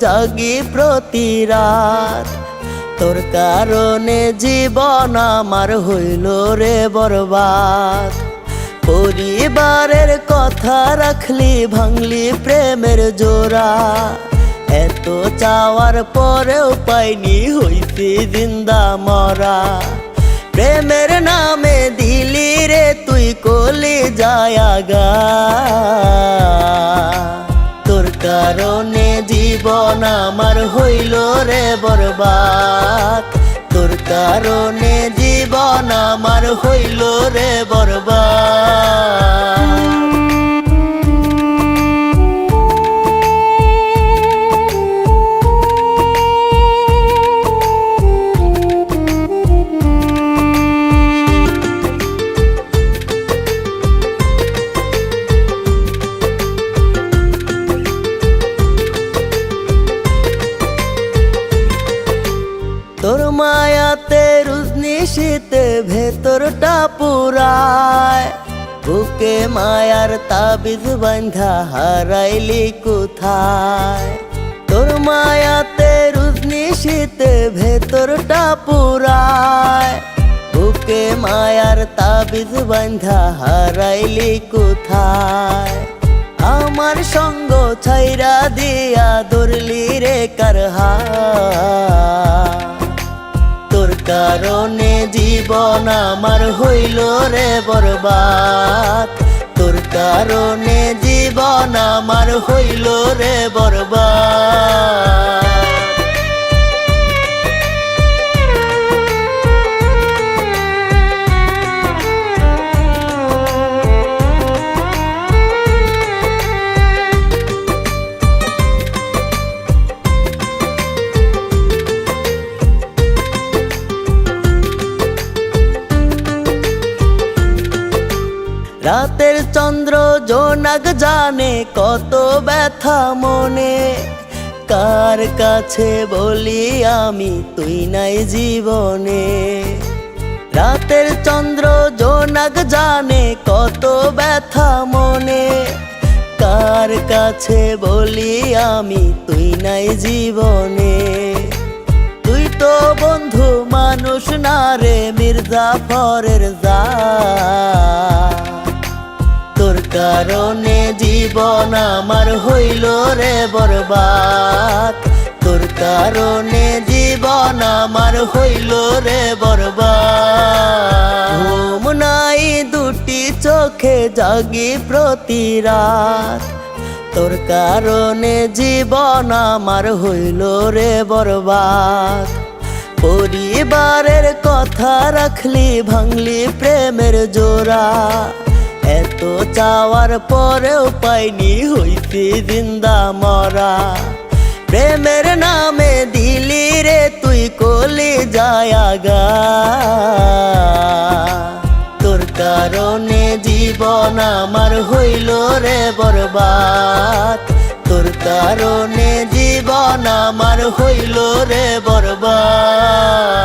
জাগি প্রতি রাত। তোর কারণে জীবন আমার হইল রে বরবাদ। পরিবারের কথা রাখলি, ভাঙলি প্রেমের জোড়া। এত চাওয়ার পরেও পাইনি হইতে জিন্দা মরা। প্রেমের নামে দিলি রে, তুই কলি যায়াগা তোর জীবন আমার হইল রে বরবাদ। তোর কারণে জীবন আমার হইল রে বরবাদ। রুজনি শীতে ভেতরটা পুরায়। বুকে মায়ার তাবিজ বান্ধা হারাইলি কোথায়? তোর মায়াতে রুজনি শীতে ভেতরটা পুরায়। বুকে মায়ার তাবিজ বান্ধা হারাইলি কোথায়? আমার সঙ্গ ছাইরা দিয়া দরলি রে কারহা। তোর কারণে জীবন আমার হইল রে বরবাদ। তোর কারণে জীবন আমার হইল রে বরবাদ। রাতের চন্দ্র জোনাক জানে কত ব্যথা মনে। কার কাছে বলি আমি, তুই নাই জীবনে। রাতের চন্দ্র জোনাক জানে কত ব্যথা মনে। কার কাছে বলি আমি, তুই নাই জীবনে। তুই তো বন্ধু, মানুষ না রে মির্জা ফরের যা কারণে জীবন আমার হইল রে বরবাদ। তোর কারণে জীবন আমার হইল রে বরবাদ। ঘুম নাই দুটি চোখে জাগি প্রতি রাত। তোর কারণে জীবন আমার হইল রে বরবাদ। পরিবারের কথা রাখলি, ভাঙলি প্রেমের জোড়া। চাওয়ার পরেও পাইনি হইতে জিন্দা মরা। প্রেমের নামে দিলি রে, তুই কলি যায়াগা তোর কারণে জীবন আমার হইল রে বরবাদ। তোর কারণে জীবন আমার হইল রে বরবাদ।